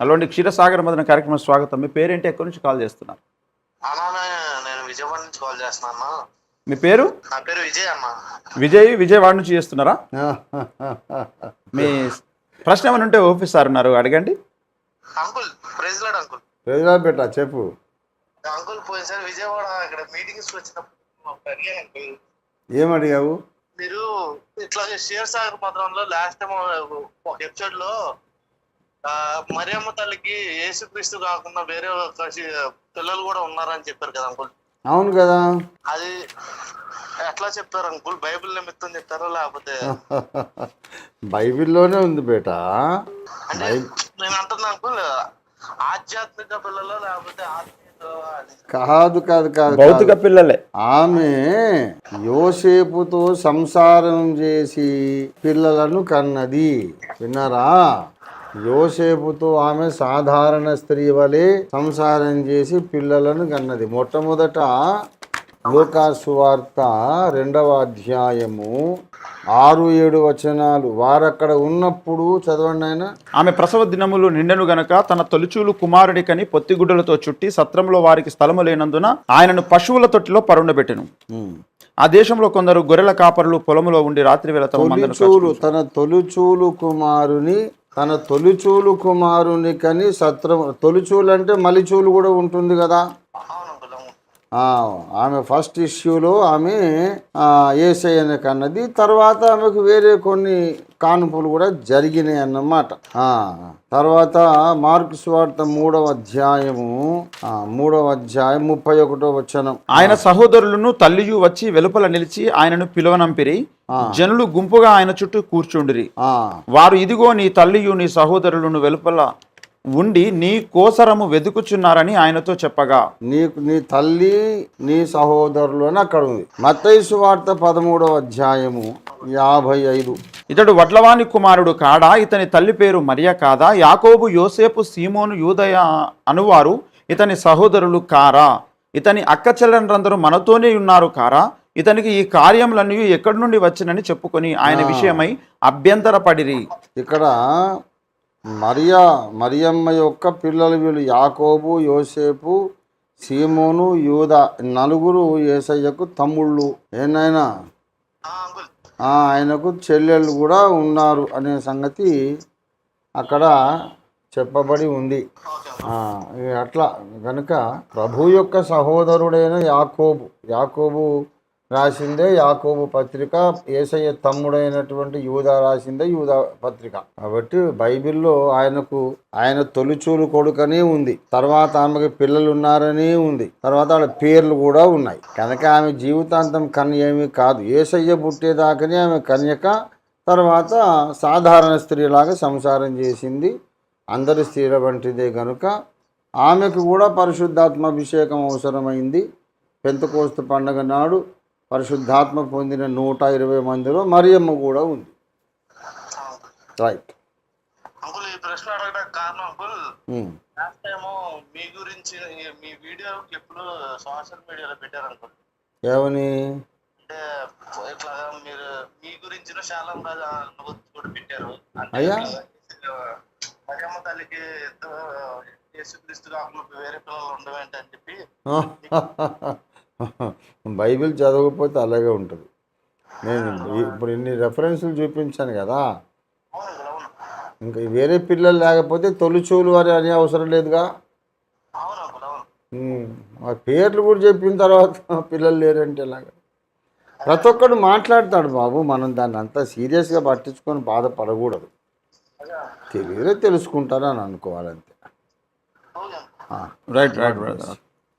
Hello అండి క్షీరసాగర్ మదన కార్యక్రమం స్వాగతం. మీ పేరేంటి? ఎక్కడి నుంచి కాల్ చేస్తున్నారు? నేను విజయవాడ నుంచి కాల్ చేస్తున్నా మీ పేరు? నా పేరు విజయ్ అన్న. విజయ్ విజయవాడ నుంచి చేస్తున్నారా? మీ ప్రశ్న ఏమైనా ఉంటే ఓఫీస్ సార్ ఉన్నారు అడగండి. Uncle president uncle. ప్రజలా పెట్ట చెప్పు. అంకుల్ పోయినసారి విజయవాడ ఇక్కడ మీటింగ్స్ వచ్చినప్పుడు ఏమడిగావు మీరు ఇట్లా షేర్ సాగర్ పత్రంలో లాస్ట్ టైం ఒక ఎపిసోడ్లో మరియమ్మ తల్లికి యేసుక్రీస్తు కాకుండా వేరే పిల్లలు కూడా ఉన్నారని చెప్పారు కదా అంకుల్. అవును కదా. అది ఎట్లా చెప్తారు అంకుల్? బైబిల్ నిమిత్తం చెప్తారా లేకపోతే? బైబిల్లోనే ఉంది బేట. అంటే నేను అంటున్నా అంకుల్ ఆధ్యాత్మిక పిల్లలు లేకపోతే కాదు కాదు కాదు భౌతిక. పిల్లలే. ఆమె యోసేపుతో సంసారం చేసి పిల్లలను కన్నది. విన్నారా? యోసేపుతో ఆమె సాధారణ స్త్రీ వలె సంసారం చేసి పిల్లలను కన్నది మొట్టమొదట లూకాసు వార్త రెండవ అధ్యాయము ఆరు ఏడు వచనాలు. వారక్కడ ఉన్నప్పుడు చదవండి ఆయన. ఆమె ప్రసవ దినములు నిండెను గనక తన తొలిచూలు కుమారుడికని పొత్తిగుడ్డలతో చుట్టి సత్రంలో వారికి స్థలము లేనందున ఆయనను పశువుల తొట్టిలో పరుండబెట్టెను. ఆ దేశంలో కొందరు గొర్రెల కాపరులు పొలములో ఉండి రాత్రి వేళ తమ మందను తొలిచూలు తన తొలిచూలు కుమారుని తన తొలిచూలు కుమారుని కని సత్రం తొలిచూలు అంటే మలిచూలు కూడా ఉంటుంది కదా? ఆమె ఫస్ట్ ఇష్యూలో ఆమె ఏసయ్యని కన్నది తర్వాత ఆమెకు వేరే కొన్ని కానుపులు కూడా జరిగినాయి అన్నమాట. ఆ, తర్వాత మార్కు స్వార్థ మూడవ అధ్యాయము ఆ, మూడవ అధ్యాయం ముప్పై ఒకటో వచనం. ఆయన సహోదరులను తల్లియు వచ్చి వెలుపల నిలిచి ఆయనను పిలువనంపిరి. జనులు గుంపుగా ఆయన చుట్టూ కూర్చుండిరి. వారు ఇదిగో నీ తల్లియు నీ సహోదరులను వెలుపల ఉండి నీ కోసరము వెతుకుచున్నారని ఆయనతో చెప్పగా. నీకు నీ తల్లి నీ సహోదరులు అని అక్కడ ఉంది. మత్తయి సువార్త పదమూడవ అధ్యాయము యాభై ఐదు. ఇతడు వడ్లవాని కుమారుడు కాడా? ఇతని తల్లి పేరు మరియ కాదా? యాకోబు యోసేపు సీమోను యూదయ అనువారు ఇతని సహోదరులు కారా? ఇతని అక్క చెల్లెండ్రందరూ మనతోనే ఉన్నారు కారా? ఇతనికి ఈ కార్యములన్నీ ఎక్కడి నుండి వచ్చినని చెప్పుకొని ఆయన విషయమై అభ్యంతరపడిరి. ఇక్కడ మరియా మరియమ్మ యొక్క పిల్లలు వీళ్ళు యాకోబు యోసేపు సీమోను యూద నలుగురు ఏసయ్యకు తమ్ముళ్ళు. ఏనాయనా? ఆయనకు చెల్లెళ్ళు కూడా ఉన్నారు అనే సంగతి అక్కడ చెప్పబడి ఉంది. అట్లా కనుక ప్రభు యొక్క సహోదరుడైన యాకోబు యాకోబు రాసిందే యాకోబు పత్రిక ఏసయ్య తమ్ముడైనటువంటి యూదా రాసిందే యూదా పత్రిక. కాబట్టి బైబిల్లో ఆయనకు ఆయన తొలిచూలు కొడుకనే ఉంది. తర్వాత ఆమెకు పిల్లలు ఉన్నారని ఉంది. తర్వాత ఆడ పేర్లు కూడా ఉన్నాయి. కనుక ఆమె జీవితాంతం కన్య ఏమీ కాదు. ఏసయ్య పుట్టేదాకనే ఆమె కన్యక తర్వాత సాధారణ స్త్రీలాగా సంసారం చేసింది. అందరి స్త్రీల వంటిదే కనుక ఆమెకు కూడా పరిశుద్ధాత్మాభిషేకం అవసరమైంది. పెంతకోస్తు పండగ నాడు పరిశుద్ధాత్మ పొందిన నూట ఇరవై మందిలో మరియమ్మ కూడా ఉంది. రైట్ అంకుల్ ఈ ప్రశ్న అడగడానికి కారణం అంకుల్. లాస్ట్ టైం మీ గురించి మీ వీడియో క్లిప్లు సోషల్ మీడియాలో పెట్టారు అంకుల్ ఏమని? అంటే ఇట్లా మీరు మీ గురించిన చాలా రాజు కూడా పెట్టారు. అయ్యా. మరియమ్మ తల్లికి యేసుక్రీస్తు కాకుండా వేరే పిల్లలు ఉండవేంటి అని చెప్పి బైబిల్ చదవకపోతే అలాగే ఉంటుంది. నేను ఇప్పుడు ఇన్ని రెఫరెన్సులు చూపించాను కదా. ఇంకా వేరే పిల్లలు లేకపోతే తొలిచూలు వారి అనే అవసరం లేదుగా? ఆ పేర్లు కూడా చెప్పిన తర్వాత పిల్లలు లేరంటే ఎలాగా? ప్రతి ఒక్కడు మాట్లాడతాడు బాబు. మనం దాన్ని అంతా సీరియస్గా పట్టించుకొని బాధపడకూడదు. తెలియదే తెలుసుకుంటారని అనుకోవాలంతే. Right right right.